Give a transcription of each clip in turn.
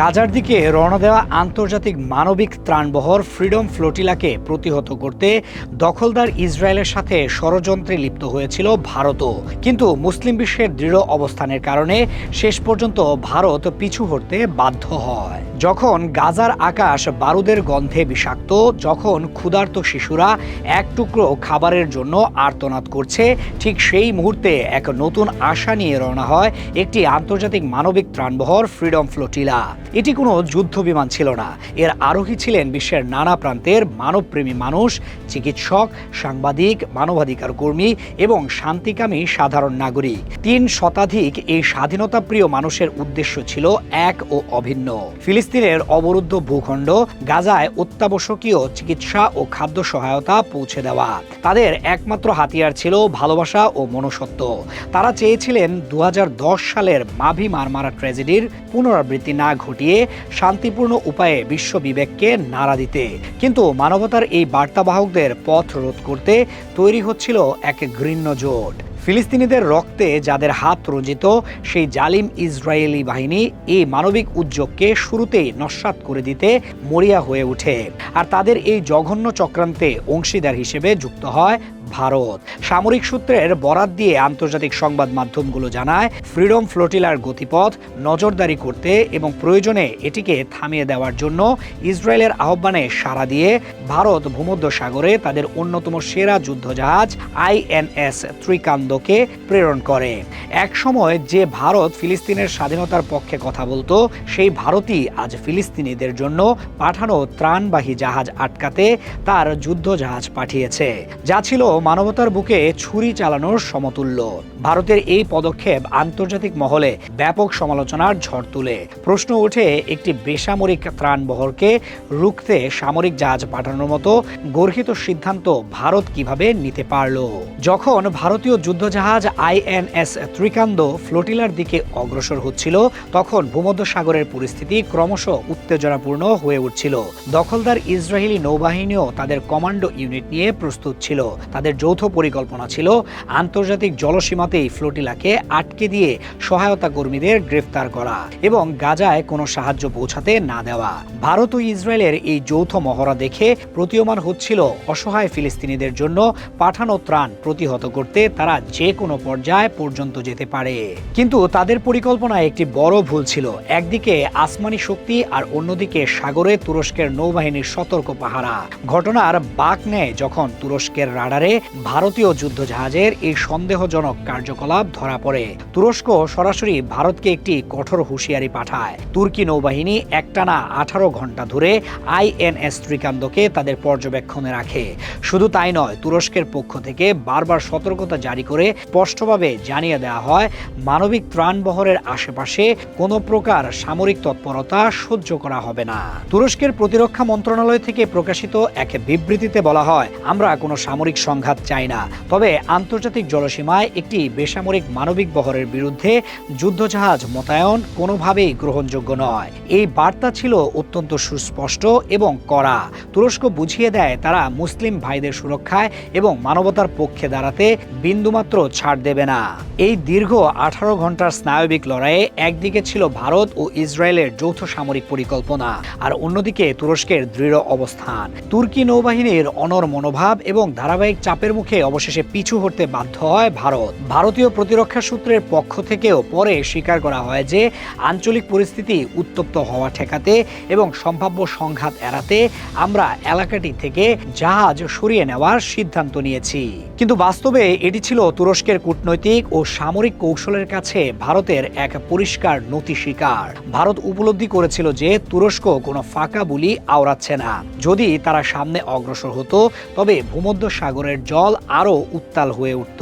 গাজার দিকে রওনা দেওয়া আন্তর্জাতিক মানবিক ত্রাণবহর ফ্রিডম ফ্লোটিলাকে প্রতিহত করতে দখলদার ইসরায়েলের সাথে ষড়যন্ত্রে লিপ্ত হয়েছিল ভারতও। কিন্তু মুসলিম বিশ্বের দৃঢ় অবস্থানের কারণে শেষ পর্যন্ত ভারত পিছু হটতে বাধ্য হয়। যখন গাজার আকাশ বারুদের গন্ধে বিষাক্ত, যখন ক্ষুধার্ত শিশুরা এক টুকরো খাবারের জন্য আর্তনাদ করছে, ঠিক সেই মুহূর্তে এক নতুন আশা নিয়ে রওনা হয় একটি আন্তর্জাতিক মানবিক ত্রাণবহর ফ্রিডম ফ্লোটিলা। এটি কোনো যুদ্ধ বিমান ছিল না। এর আরোহী ছিলেন বিশ্বের নানা প্রান্তের মানবপ্রেমী মানুষ, চিকিৎসক, সাংবাদিক, মানবাধিকার কর্মী এবং শান্তিকামী সাধারণ নাগরিক। তিন শতাধিক এই স্বাধীনতাপ্রিয় মানুষের উদ্দেশ্য ছিল এক ও অভিন্ন। ফিলিস্তিনের অবরুদ্ধ ভূখণ্ড, গাজায় অত্যাবশ্যকীয় চিকিৎসা ও খাদ্য সহায়তা পৌঁছে দেওয়া। তাদের একমাত্র হাতিয়ার ছিল ভালোবাসা ও মনুষ্যত্ব। তারা চেয়েছিলেন দু হাজার দশ সালের মাভি মারমারা ট্র্যাজেডির পুনরাবৃত্তি না ঘটিয়ে শান্তিপূর্ণ উপায়ে বিশ্ব বিবেককে নাড়া দিতে। কিন্তু মানবতার এই বার্তাবাহকদের পথ রোধ করতে তৈরি হচ্ছিল এক ঘৃণ্য জোট। ফিলিস্তিনিদের রক্তে যাদের হাত রঞ্জিত, সেই জালিম ইসরায়েলি বাহিনী এই মানবিক উদ্যোগকে শুরুতেই নস্বাত করে দিতে মরিয়া হয়ে ওঠে। আর তাদের এই জঘন্য চক্রান্তে অংশীদার হিসেবে যুক্ত হয় ভারত। সামরিক সূত্রের বরাত দিয়ে আন্তর্জাতিক সংবাদ মাধ্যমগুলো জানায়, ফ্রিডম ফ্লোটিলার গতিপথ নজরদারি করতে এবং প্রয়োজনে এটিকে থামিয়ে দেওয়ার জন্য ইসরায়েলের আহ্বানে সাড়া দিয়ে ভারত ভূমধ্য সাগরে তাদের অন্যতম সেরা যুদ্ধজাহাজ আইএনএস ত্রিকান্দকে প্রেরণ করে। এক সময় যে ভারত ফিলিস্তিনের স্বাধীনতার পক্ষে কথা বলতো, সেই ভারতই আজ ফিলিস্তিনিদের জন্য পাঠানো ত্রাণবাহী জাহাজ আটকাতে তার যুদ্ধজাহাজ পাঠিয়েছে, যা ছিল মানবতার বুকে ছুরি চালানোর সমতুল্য। ভারতের এই পদক্ষেপ আন্তর্জাতিক মহলে ব্যাপক সমালোচনার ঝড় তুলে। প্রশ্ন ওঠে একটি বেসামরিক ত্রাণবহরকে রুখতে সামরিক জাহাজ পাঠানোর মতো গর্হিত সিদ্ধান্ত ভারত কীভাবে নিতে পারল? যখন ভারতীয় যুদ্ধজাহাজ আইএনএস ত্রিকান্দ ফ্লোটিলার দিকে অগ্রসর হচ্ছিল, তখন ভূমধ্য সাগরের পরিস্থিতি ক্রমশ উত্তেজনাপূর্ণ হয়ে উঠছিল। দখলদার ইসরায়েলি নৌবাহিনীও তাদের কমান্ডো ইউনিট নিয়ে প্রস্তুত ছিল। তাদের যৌথ পরিকল্পনা ছিল আন্তর্জাতিক জলসীমাতেই ফ্লোটিলাকে আটকে দিয়ে সহায়তা কর্মীদের গ্রেফতার করা এবং গাজায় কোনো সাহায্য পৌঁছাতে না দেওয়া। ভারত ও ইসরায়েলের এই যৌথ মহড়া দেখে প্রতীয়মান হচ্ছিল অসহায় ফিলিস্তিনিদের জন্য পাঠানো ত্রাণ প্রতিহত করতে তারা যে কোনো পর্যায় পর্যন্ত যেতে পারে। কিন্তু তাদের পরিকল্পনায় একটি বড় ভুল ছিল। একদিকে আসমানি শক্তি আর অন্যদিকে সাগরে তুরস্কের নৌবাহিনীর সতর্ক পাহারা। ঘটনার বাক নেয় যখন তুরস্কের রাডারে ভারতীয় যুদ্ধজাহাজের এই সন্দেহজনক কার্যকলাপ ধরা পড়ে। তুরস্ক সরাসরি ভারতকে একটি কঠোর হুঁশিয়ারি পাঠায়। তুর্কি নৌবাহিনী একটানা আঠারো ঘণ্টা ধরে আইএনএস ত্রিকান্দকে তাদের পর্যবেক্ষণে রাখে। শুধু তাই নয়, তুরস্কের পক্ষ থেকে বারবার সতর্কতা জারি করে স্পষ্টভাবে জানিয়ে দেওয়া হয়, মানবিক ত্রাণবহরের আশেপাশে কোনো প্রকার সামরিক তৎপরতা সহ্য করা হবে না। তুরস্কের প্রতিরক্ষা মন্ত্রণালয় থেকে প্রকাশিত এক বিবৃতিতে বলা হয়, আমরা কোনো সামরিক সংঘাত চাই না। তবে আন্তর্জাতিক জলসীমায় একটি বেসামরিক মানবিক বহরের বিরুদ্ধে যুদ্ধজাহাজ মোতায়েন কোনোভাবেই গ্রহণযোগ্য নয়। এই বার্তা ছিল অত্যন্ত সুস্পষ্ট এবং কড়া। তুরস্ক বুঝিয়ে দেয়, তারা মুসলিম ভাইদের সুরক্ষায় এবং মানবতার পক্ষে দাঁড়াতে বিন্দুমাত্র ছাড় দেবে না। এই দীর্ঘ আঠারো ঘণ্টার স্নায়বিক লড়াইয়ে একদিকে ছিল ভারত ও ইসরায়েলের যৌথ সামরিক পরিকল্পনা, আর অন্যদিকে তুরস্কের দৃঢ় অবস্থান। তুর্কি নৌবাহিনীর অনর মনোভাব এবং ধারাবাহিক চাপের মুখে অবশেষে পিছু হতে বাধ্য হয় ভারত। ভারতীয় প্রতিরক্ষা সূত্রের পক্ষ থেকেও পরে স্বীকার করা হয় যে, আঞ্চলিক পরিস্থিতি উত্তপ্ত হওয়া ঠেকাতে এবং সম্ভাব্য সংঘাত এড়াতে আমরা এলাকাটি থেকে জাহাজ সরিয়ে নেওয়ার সিদ্ধান্ত নিয়েছি। কিন্তু বাস্তবে এটি ছিল তুরস্কের কূটনৈতিক ও সামরিক কৌশলের কাছে ভারতের এক পরিষ্কার নতি স্বীকার। ভারত উপলব্ধি করেছিল যে তুরস্ক কোনো ফাঁকা বুলি আওড়াচ্ছে না। যদি তারা সামনে অগ্রসর হতো, তবে ভূমধ্য সাগরের জল আরও উত্তাল হয়ে উঠত।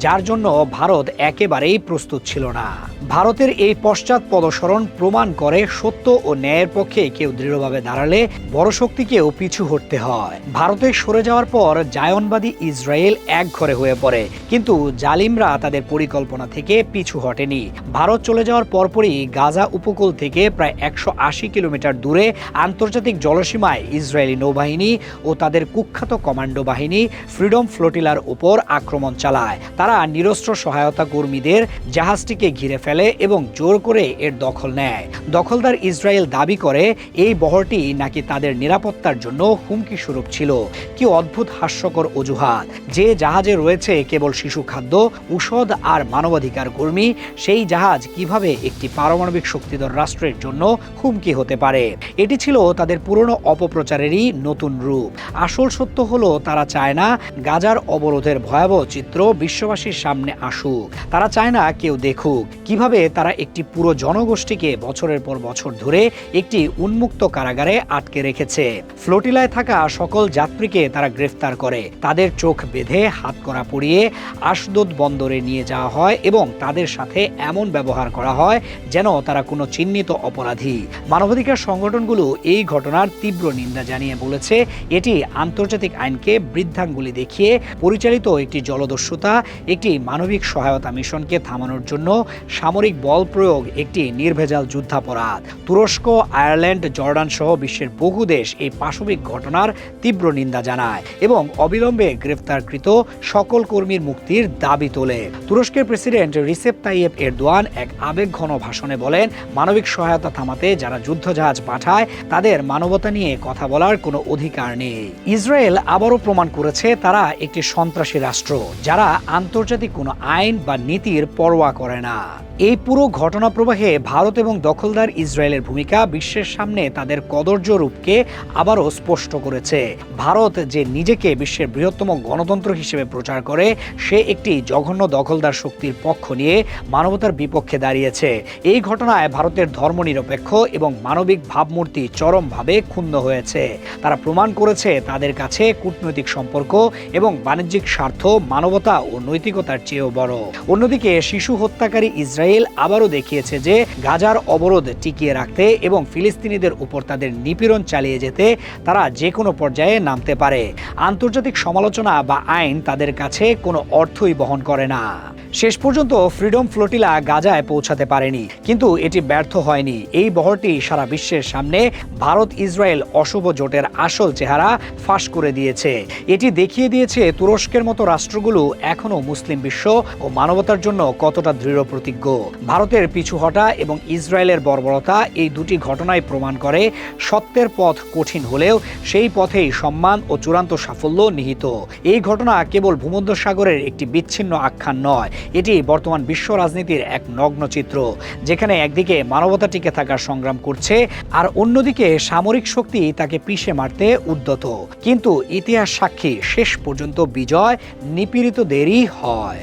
যার জন্য ভারত একেবারেই প্রস্তুত ছিল না। ভারতের এই পশ্চাৎ পদসরণ প্রমাণ করে সত্য ও ন্যায়ের পক্ষে কেউ দৃঢ়ভাবে দাঁড়ালে বড় শক্তিকেও পিছু হটতে হয়। ভারতে সরে যাওয়ার পর জায়নবাদী ইসরায়েল এক ঘরে হয়ে পড়ে। কিন্তু জালিমরা তাদের পরিকল্পনা থেকে পিছু হটেনি। ভারত চলে যাওয়ার পরপরই গাজা উপকূল থেকে প্রায় একশো আশি কিলোমিটার দূরে আন্তর্জাতিক জলসীমায় ইসরায়েলি নৌবাহিনী ও তাদের কুখ্যাত কমান্ডো বাহিনী ফ্রিডম ফ্লোটিলার উপর আক্রমণ চালায়। তারা নিরস্ত্র সহায়তা কর্মীদের জাহাজটিকে ঘিরে ফেলে এবং জোর করে এর দখল নেয়। দখলদার ইসরায়েল দাবি করে, এই বহরটি নাকি তাদের নিরাপত্তার জন্য হুমকি স্বরূপ ছিল। কি অদ্ভুত, হাস্যকর অজুহাত। যে জাহাজে রয়েছে কেবল শিশু খাদ্য ঔষধ আর মানবাধিকার কর্মী, সেই জাহাজ কীভাবে একটি পারমাণবিক শক্তিধর রাষ্ট্রের জন্য হুমকি হতে পারে? এটি ছিল তাদের পুরনো অপপ্রচারেরই নতুন রূপ। আসল সত্য হলো, তারা চায় না গাজার অবরোধের ভয়াবহ চিত্র বিশ্ববাসীর সামনে আসুক। তারা চায় না কেউ দেখুক। কীভাবে তারা একটি পুরো জনগোষ্ঠীকে বছরের পর বছর ধরে একটি উন্মুক্ত কারাগারে আটকে রেখেছে? ফ্লোটিলায় থাকা সকল যাত্রীকে তারা গ্রেফতার করে। তাদের চোখ বেঁধে হাত করা পরিয়ে আশদোদ বন্দরে নিয়ে যাওয়া হয় এবং তাদের সাথে এমন ব্যবহার করা হয় যেন তারা কোনো চিহ্নিত অপরাধী। মানবাধিকার সংগঠনগুলো এই ঘটনার তীব্র নিন্দা জানিয়ে বলেছে, এটি আন্তর্জাতিক আইনকে বৃদ্ধাঙ্গুলি দেখিয়ে পরিচালিত একটি জলদস্যুতা, একটি মানবিক সহায়তা মিশনকে থামানোর জন্য সামরিক বল প্রয়োগ, একটি নির্ভেজাল যুদ্ধাপরাধ। তুরস্ক, আয়ারল্যান্ড, জর্ডান সহ বিশ্বের বহু দেশ এই পাশবিক ঘটনার তীব্র নিন্দা জানায় এবং অবিলম্বে গ্রেফতারকৃত সকল কর্মীর মুক্তির দাবি তোলে। তুরস্কের প্রেসিডেন্ট রিসেপ তাইয়েব এরদোয়ান এক আবেগঘন ভাষণে বলেন, মানবিক সহায়তা থামাতে যারা যুদ্ধজাহাজ পাঠায়, তাদের মানবতা নিয়ে কথা বলার কোনো অধিকার নেই। ইসরায়েল আবারও প্রমাণ করেছে তারা একটি সন্ত্রাসী রাষ্ট্র, যারা আন্তর্জাতিক কোনো আইন বা নীতির পরোয়া করে না। এই পুরো ঘটনা প্রবাহে ভারত এবং দখলদার ইসরায়েলের ভূমিকা বিশ্বের সামনে তাদের কদর্য রূপকে আবারও স্পষ্ট করেছে। ভারত যে নিজেকে বিশ্বের বৃহত্তম গণতন্ত্র হিসেবে প্রচার করে, সে একটি জঘন্য দখলদার শক্তির পক্ষ নিয়ে মানবতার বিপক্ষে দাঁড়িয়েছে। এই ঘটনায় ভারতের ধর্মনিরপেক্ষ এবং মানবিক ভাবমূর্তি চরমভাবে ক্ষুণ্ণ হয়েছে। তারা প্রমাণ করেছে তাদের কাছে কূটনৈতিক সম্পর্ক এবং বাণিজ্যিক স্বার্থ, মানবতা ও নৈতিকতার চেয়েও বড়। অন্যদিকে শিশু হত্যাকারী ইসরায়েল আবারও দেখিয়েছে যে গাজার অবরোধ টিকিয়ে রাখতে এবং ফিলিস্তিনিদের উপর তাদের নিপীড়ন চালিয়ে যেতে তারা যে কোনো পর্যায়ে নামতে পারে। আন্তর্জাতিক সমালোচনা বা আইন তাদের কাছে কোনো অর্থই বহন করে না। শেষ পর্যন্ত ফ্রিডম ফ্লোটিলা গাজায় পৌঁছাতে পারেনি, কিন্তু এটি ব্যর্থ হয়নি। এই বহরটি সারা বিশ্বের সামনে ভারত ইসরায়েল অশুভ জোটের আসল চেহারা ফাঁস করে দিয়েছে। এটি দেখিয়ে দিয়েছে তুরস্কের মতো রাষ্ট্রগুলো এখনও মুসলিম বিশ্ব ও মানবতার জন্য কতটা দৃঢ় প্রতিজ্ঞ। ভারতের পিছু হটা এবং ইসরায়েলের বর্বরতা এই দুটি ঘটনায় প্রমাণ করে সত্যের পথ কঠিন হলেও সেই পথেই সম্মান ও চূড়ান্ত সাফল্য নিহিত। এই ঘটনা কেবল ভূমধ্যসাগরের একটি বিচ্ছিন্ন আখ্যান নয়। এটি বর্তমান বিশ্ব রাজনীতির এক নগ্ন চিত্র, যেখানে একদিকে মানবতা টিকে থাকার সংগ্রাম করছে আর অন্যদিকে সামরিক শক্তি তাকে পিষে মারতে উদ্যত। কিন্তু ইতিহাস সাক্ষী, শেষ পর্যন্ত বিজয় নিপীড়িতদেরই হয়।